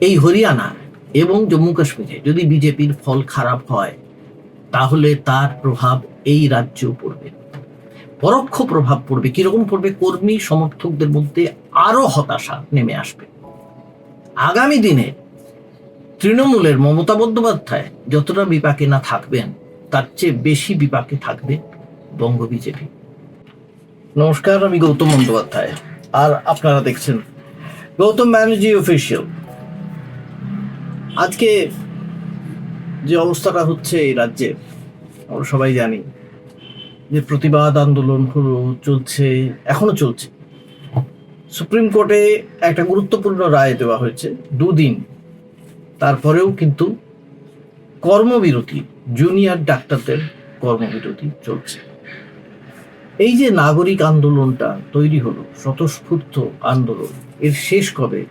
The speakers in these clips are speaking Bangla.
এই হরিয়ানা এবং জম্মু কাশ্মীরে যদি বিজেপির ফল খারাপ হয়, তাহলে তার প্রভাব এই রাজ্যেও পড়বে। পরোক্ষ প্রভাব পড়বে, কীরকম পড়বে কর্মী সমর্থকদের মধ্যে আরও হতাশা নেমে আসবে। আগামী দিনে তৃণমূলের মমতা বন্দ্যোপাধ্যায় যতটা বিপাকে না থাকবেন, তার চেয়ে বেশি বিপাকে থাকবে বঙ্গ বিজেপি। নমস্কার, আমি গৌতম বন্দ্যোপাধ্যায়। আর আপনারা দেখছেন গৌতম ব্যানার্জি অফিসিয়াল আজকে যে অবস্থাটা হচ্ছে এই রাজ্যে, আমরা সবাই জানি যে প্রতিবাদ আন্দোলন হলো, চলছে, এখনও চলছে। সুপ্রিম কোর্টে একটা গুরুত্বপূর্ণ রায় দেওয়া হয়েছে, দুদিন। তারপরেও কিন্তু কর্মবিরতি, জুনিয়র ডাক্তারদের কর্মবিরতি চলছে। এই যে নাগরিক আন্দোলনটা তৈরি হলো, স্বতঃস্ফূর্ত আন্দোলন, এর শেষ কবে,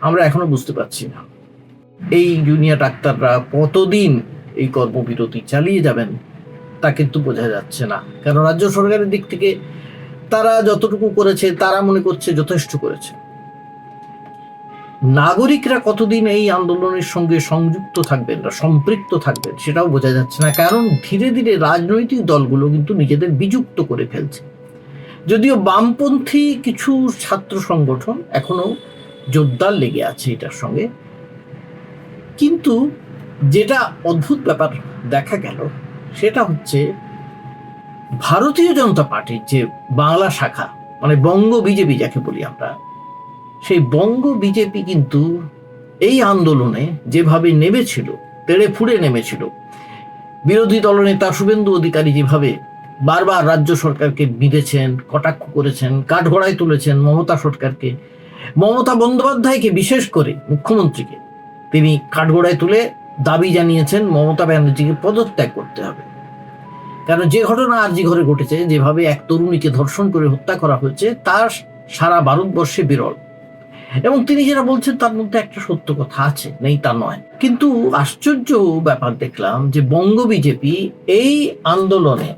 আমরা এখনও বুঝতে পারছি না। এই জুনিয়র ডাক্তাররা কতদিন এই কর্মবিরতি চালিয়ে যাবেন তা কিন্তু বোঝা যাচ্ছে না। কারণ রাজ্য সরকারের দিক থেকে তারা যতটুকু করেছে, তারা মনে করছে যথেষ্ট করেছে। নাগরিকরা কতদিন এই আন্দোলনের সঙ্গে সংযুক্ত থাকবেন সম্পৃক্ত থাকবেন সেটাও বোঝা যাচ্ছে না, কারণ ধীরে ধীরে রাজনৈতিক দলগুলো কিন্তু নিজেদের বিযুক্ত করে ফেলছে। যদিও বামপন্থী কিছু ছাত্র সংগঠন এখনও জোরদার লেগে আছে এটার সঙ্গে কিন্তু যেটা অদ্ভুত ব্যাপার দেখা গেল, সেটা হচ্ছে ভারতীয় জনতা পার্টির যে বাংলা শাখা মানে বঙ্গ বিজেপি যাকে বলি আমরা, সেই বঙ্গ বিজেপি কিন্তু এই আন্দোলনে যেভাবে নেমেছিল, তেড়ে ফুড়ে নেমেছিল, বিরোধী দলনেতা শুভেন্দু অধিকারী যেভাবে বারবার রাজ্য সরকারকে বিঁধেছেন, কটাক্ষ করেছেন, কাঠগড়ায় তুলেছেন মমতা সরকারকে, মমতা বন্দ্যোপাধ্যায়কে বিশেষ করে মুখ্যমন্ত্রীকে তিনি কাঠগড়ায় তুলে দাবি জানিয়েছেন, মমতা ব্যানার্জিকে পদত্যাগ করতে হবে। কারণ যে ঘটনা আরজি ঘরে ঘটেছে, যেভাবে এক তরুণীকে ধর্ষণ করে হত্যা করা হয়েছে তার সারা ভারতবর্ষে বিরল। এবং তিনি যেটা বলছেন, তার মধ্যে একটা সত্য কথা আছে, নেই তা নয়। কিন্তু আশ্চর্য ব্যাপার দেখলাম যে বঙ্গ বিজেপি এই আন্দোলনে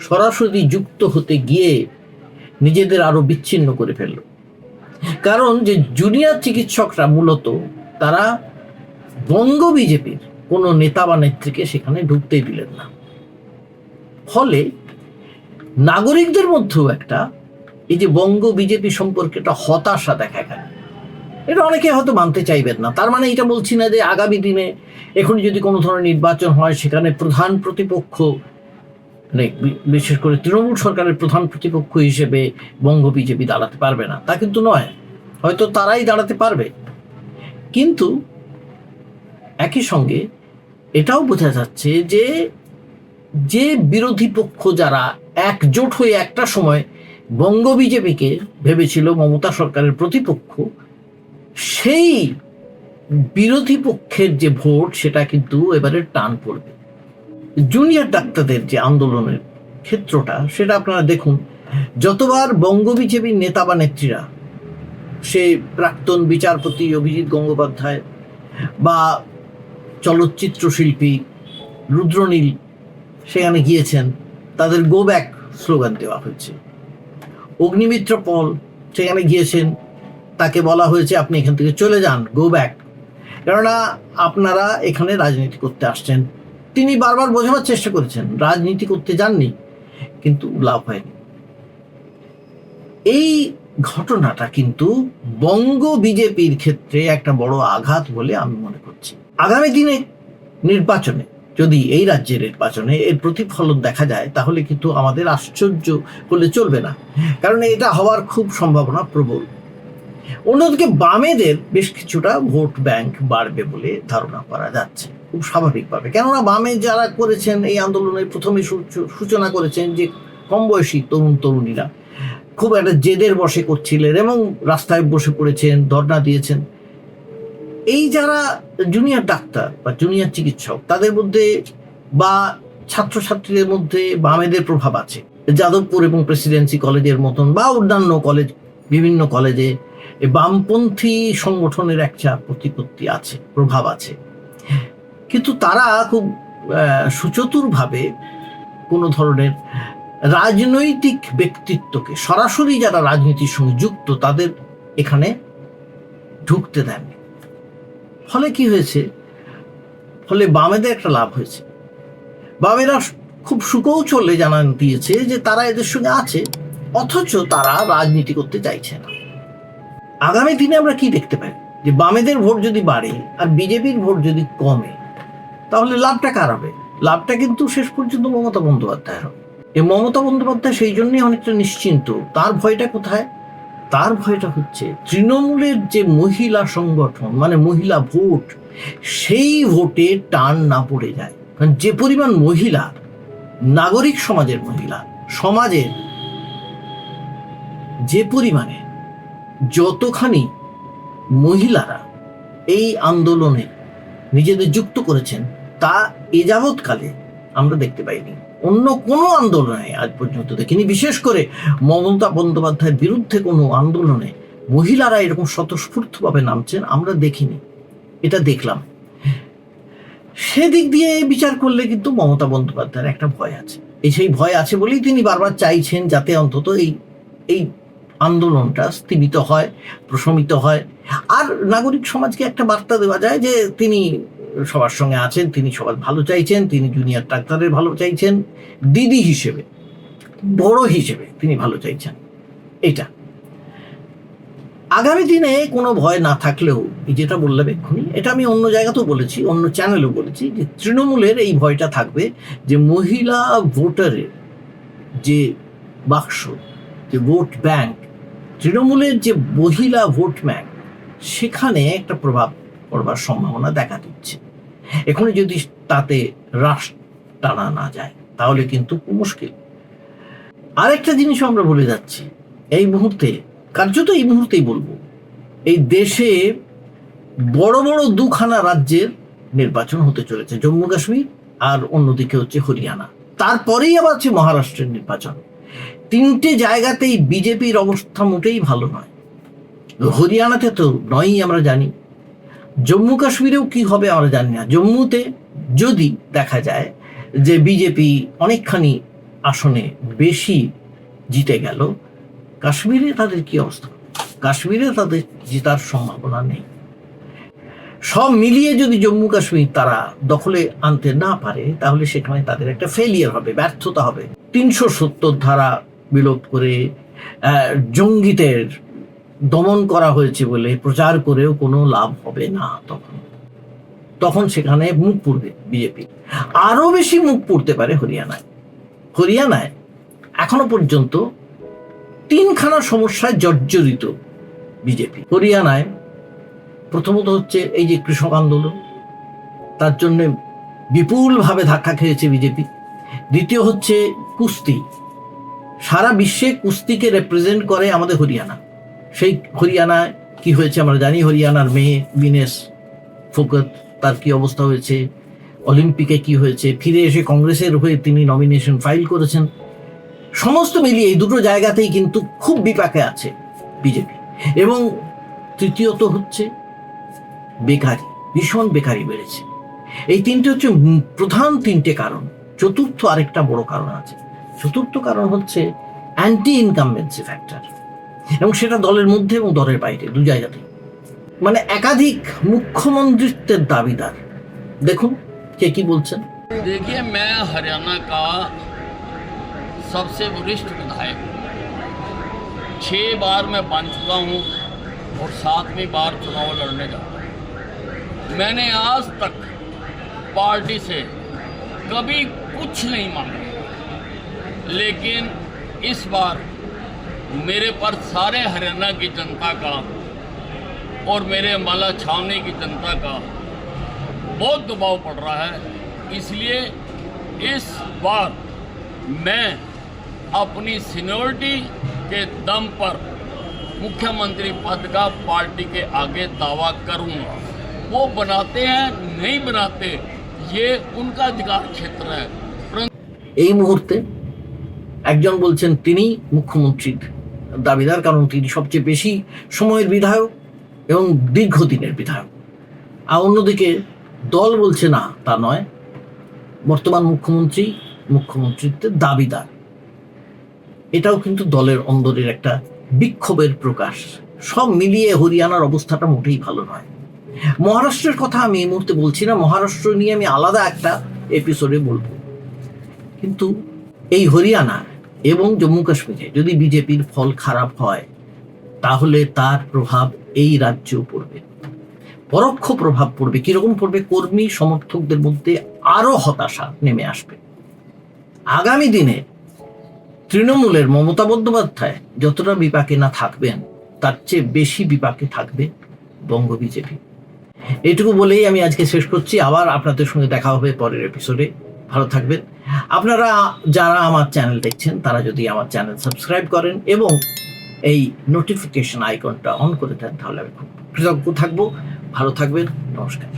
সরাসরি যুক্ত হতে গিয়ে নিজেদের আরও বিচ্ছিন্ন করে ফেলল। কারণ যে জুনিয়র চিকিৎসকরা মূলত, তারা বঙ্গ বিজেপির কোনো নেতা বা নেত্রীকে সেখানে ঢুকতেই দিলেন না। ফলে নাগরিকদের মধ্যেও একটা এই যে বঙ্গ বিজেপি সম্পর্কে একটা হতাশা দেখা গেল। এটা অনেকে হয়তো মানতে চাইবেন না। তার মানে এটা বলছি না যে আগামী দিনে এখন যদি কোনো ধরনের নির্বাচন হয়, সেখানে প্রধান প্রতিপক্ষ মানে বিশেষ করে তৃণমূল সরকারের প্রধান প্রতিপক্ষ হিসেবে বঙ্গ বিজেপি দাঁড়াতে পারবে না। তা কিন্তু নয়। হয়তো তারাই দাঁড়াতে পারবে। কিন্তু একই সঙ্গে এটাও বোঝা যাচ্ছে যে যে বিরোধী পক্ষ যারা একজোট হয়ে একটা সময় বঙ্গ বিজেপিকে ভেবেছিল মমতা সরকারের প্রতিপক্ষ, সেই বিরোধী পক্ষের যে ভোট, সেটা কিন্তু এবারে টান পড়বে। জুনিয়র ডাক্তারদের যে আন্দোলনের ক্ষেত্রটা, সেটা আপনারা দেখুন, যতবার বঙ্গ বিজেপির নেতা বা নেত্রীরা, সে প্রাক্তন বিচারপতি অভিজিৎ গঙ্গোপাধ্যায় বা চলচ্চিত্র শিল্পী রুদ্রনীল সেখানে গিয়েছেন। তাদের গো ব্যাক স্লোগান দেওয়া হয়েছে। অগ্নিমিত্র পল সেখানে গিয়েছেন। তাকে বলা হয়েছে, আপনি এখান থেকে চলে যান গো ব্যাক কেননা, আপনারা এখানে রাজনীতি করতে আসছেন। তিনি বারবার বোঝানোর চেষ্টা করেছেন, রাজনীতি করতে যাননি, কিন্তু লাভ হয়নি। এই ঘটনাটা কিন্তু বঙ্গ বিজেপির ক্ষেত্রে একটা বড় আঘাত বলে আমি মনে করছি। আগামী দিনে নির্বাচনে, যদি এই রাজ্যের নির্বাচনে এর প্রতিফলন দেখা যায়, তাহলে কিন্তু আমাদের আশ্চর্য করলে চলবে না। কারণ এটা হওয়ার খুব সম্ভাবনা প্রবল। অন্যদিকে বামেদের বেশ কিছুটা ভোট ব্যাংক বাড়বে বলে ধারণা করা যাচ্ছে, খুব স্বাভাবিকভাবে। কেননা বামে যারা করেছেন এই আন্দোলনের প্রথমে সূচনা করেছেন যে কম বয়সী তরুণ তরুণীরা, খুব একটা জেদের বসে করছিলেন এবং রাস্তায় বসে পড়েছেন, ধর্ণা দিয়েছেন। এই যারা জুনিয়র ডাক্তার বা জুনিয়র চিকিৎসক, তাদের মধ্যে বা ছাত্রছাত্রীদের মধ্যে বামেদের প্রভাব আছে। যাদবপুর এবং প্রেসিডেন্সি কলেজের মতন বা অন্যান্য কলেজ বিভিন্ন কলেজে বামপন্থী সংগঠনের একটা প্রতিপত্তি আছে, প্রভাব আছে। কিন্তু তারা খুব সুচতুরভাবে কোনো ধরনের রাজনৈতিক ব্যক্তিত্বকে সরাসরি যারা রাজনীতির সঙ্গে যুক্ত, তাদের এখানে ঢুকতে দেননি। ফলে কি হয়েছে? ফলে বামেদের একটা লাভ হয়েছে। বামেরা খুব সুকৌশলে জানান দিয়েছে যে তারা এদের সঙ্গে আছে, অথচ তারা রাজনীতি করতে চাইছে না। আগামী দিনে আমরা কি দেখতে পাই? যে বামেদের ভোট যদি বাড়ে আর বিজেপির ভোট যদি কমে, তাহলে লাভটা কার হবে? লাভটা কিন্তু শেষ পর্যন্ত মমতা বন্দ্যোপাধ্যায়ের হবে। এই মমতা বন্দ্যোপাধ্যায় সেই জন্যই অনেকটা নিশ্চিন্ত। তার ভয়টা কোথায়? তার ভয়টা হচ্ছে তৃণমূলের যে মহিলা সংগঠন মানে মহিলা ভোট, সেই ভোটে টান না পড়ে যায়। কারণ যে পরিমাণ মহিলা, নাগরিক সমাজের মহিলা, সমাজের যে পরিমাণে যতখানি মহিলারা এই আন্দোলনে নিজেদের যুক্ত করেছেন, তা এ যাবৎকালে আমরা দেখতে পাইনি। অন্য কোনো আন্দোলনে আজ পর্যন্ত দেখিনি। বিশেষ করে মমতা বন্দ্যোপাধ্যায়ের বিরুদ্ধে কোনো আন্দোলনে মহিলারা এরকম স্বতঃস্ফূর্তভাবে নামছেন, আমরা দেখিনি। এটা দেখলাম। সেদিক দিয়ে বিচার করলে কিন্তু মমতা বন্দ্যোপাধ্যায়ের একটা ভয় আছে। এই সেই ভয় আছে বলেই তিনি বারবার চাইছেন যাতে অন্তত এই এই আন্দোলনটা স্থিমিত হয়, প্রশমিত হয়। আর নাগরিক সমাজকে একটা বার্তা দেওয়া যায় যে তিনি সবার সঙ্গে আছেন, তিনি সবার ভালো চাইছেন, তিনি জুনিয়র ডাক্তারের ভালো চাইছেন, দিদি হিসেবে, বড় হিসেবে তিনি ভালো চাইছেন। এটা। আগামী দিনে কোনো ভয় না থাকলেও যেটা বললাম এক্ষুনি, এটা আমি অন্য জায়গাতেও বলেছি, অন্য চ্যানেলেও বলেছি, যে তৃণমূলের এই ভয়টা থাকবে যে মহিলা ভোটারের যে বাক্স, যে ভোট ব্যাংক তৃণমূলের যে মহিলা ভোট ব্যাংক সেখানে একটা প্রভাব পড়বার সম্ভাবনা দেখা দিচ্ছে। এখনই যদি তাতে হ্রাস টানা না যায়, তাহলে কিন্তু মুশকিল। আরেকটা জিনিস আমরা বলে যাচ্ছি। এই মুহূর্তে, কার্যত এই মুহূর্তেই বলব, এই দেশে বড় বড় দুখানা রাজ্যের নির্বাচন হতে চলেছে, জম্মু কাশ্মীর আর অন্যদিকে হচ্ছে হরিয়ানা। তারপরেই আবার আছে মহারাষ্ট্রের নির্বাচন। তিনটে জায়গাতেই বিজেপির অবস্থা মোটেই ভালো নয়। হরিয়ানাতে তো নয়ই আমরা জানি। জম্মু কাশ্মীরেও কি হবে আমরা জানি না। জম্মুতে যদি দেখা যায় যে বিজেপি অনেকখানি আসনে বেশি জিতে গেল, কাশ্মীরে তাদের কি অবস্থা? কাশ্মীরে তাদের জেতার সম্ভাবনা নেই। সব মিলিয়ে যদি জম্মু কাশ্মীর তারা দখলে আনতে না পারে, তাহলে সেখানে তাদের একটা ফেলিয়ার হবে, ব্যর্থতা হবে। তিনশো সত্তর ধারা বিলোপ করে জঙ্গিদের দমন করা হয়েছে বলে প্রচার করেও কোনো লাভ হবে না তখন। তখন সেখানে মুখ পড়বে বিজেপি। আরও বেশি মুখ পড়তে পারে হরিয়ানায়। হরিয়ানায় এখনও পর্যন্ত তিনখানা সমস্যায় জর্জরিত বিজেপি। হরিয়ানায় প্রথমত হচ্ছে এই যে কৃষক আন্দোলন, তার জন্য বিপুলভাবে ধাক্কা খেয়েছে বিজেপি। দ্বিতীয় হচ্ছে কুস্তি। সারা বিশ্বে কুস্তিকে রেপ্রেজেন্ট করে আমাদের হরিয়ানা। সেই হরিয়ানায় কি হয়েছে আমরা জানি, হরিয়ানার মেয়ে বিনেশ ফোকত, তার কি অবস্থা হয়েছে, অলিম্পিকে কি হয়েছে, ফিরে এসে কংগ্রেসের হয়ে তিনি নমিনেশন ফাইল করেছেন। সমস্ত মিলিয়ে এই দুটো জায়গাতেই কিন্তু খুব বিপাকে আছে বিজেপি। এবং তৃতীয়ত হচ্ছে বেকারি, ভীষণ বেকারি বেড়েছে। এই তিনটে হচ্ছে প্রধান তিনটে কারণ। চতুর্থ আরেকটা বড় কারণ আছে। চতুর্থ কারণ হচ্ছে অ্যান্টি ইনকামবেন্সি ফ্যাক্টর এবং সেটা দলের মধ্যে এবং দলের বাইরে দু জায়গাতেই মানে একাধিক মুখ্যমন্ত্রিত্বের দাবিদার দেখুন কে কি বলছেন देखिए मैं हरियाणा का सबसे वरिष्ठ विधायक हूँ छः बार मैं बन चुका हूँ और सातवीं बार चुनाव लड़ने जा रहा हूँ मैंने आज तक पार्टी से कभी कुछ नहीं मांगा लेकिन इस बार मेरे पर सारे हरियाणा की जनता का और मेरे अम्बाला छावनी की जनता का बहुत दबाव पड़ रहा है इसलिए इस बार मैं अपनी सीनियोरिटी के दम पर मुख्यमंत्री पद का पार्टी के आगे दावा करूंगा वो बनाते हैं नहीं बनाते ये उनका अधिकार क्षेत्र है परंतु এই মুহূর্তে একজন বলছেন তিনি মুখ্যমন্ত্রীর দাবিদার, কারণ তিনি সবচেয়ে বেশি সময়ের বিধায়ক এবং দীর্ঘদিনের বিধায়ক। আর অন্যদিকে দল বলছে, না, তা নয়। বর্তমান মুখ্যমন্ত্রী মুখ্যমন্ত্রীত্বের দাবিদার। এটাও কিন্তু দলের অন্দরের একটা বিক্ষোভের প্রকাশ। সব মিলিয়ে হরিয়ানার অবস্থাটা মোটেই ভালো নয়। মহারাষ্ট্রের কথা আমি এই মুহূর্তে বলছি না, মহারাষ্ট্র নিয়ে আমি আলাদা একটা এপিসোডে বলব। কিন্তু এই হরিয়ানা এবং জম্মু কাশ্মীরে যদি বিজেপির ফল খারাপ হয়, তাহলে তার প্রভাব এই রাজ্যেও পড়বে। পরোক্ষ প্রভাব পড়বে। কীরকম পড়বে? কর্মী, সমর্থকদের মধ্যে আরও হতাশা নেমে আসবে। আগামী দিনে তৃণমূলের মমতা বন্দ্যোপাধ্যায় যতটা বিপাকে না থাকবেন, তার চেয়ে বেশি বিপাকে থাকবে বঙ্গ বিজেপি। এটুকু বলেই আমি আজকে শেষ করছি। আবার আপনাদের সঙ্গে দেখা হবে পরের এপিসোডে ভালো থাকবেন। আপনারা যারা আমার চ্যানেল দেখছেন, তারা যদি আমার চ্যানেল সাবস্ক্রাইব করেন এবং এই নোটিফিকেশন আইকনটা অন করে দেন, তাহলে আমি খুব কৃতজ্ঞ থাকব। ভালো থাকবেন, নমস্কার।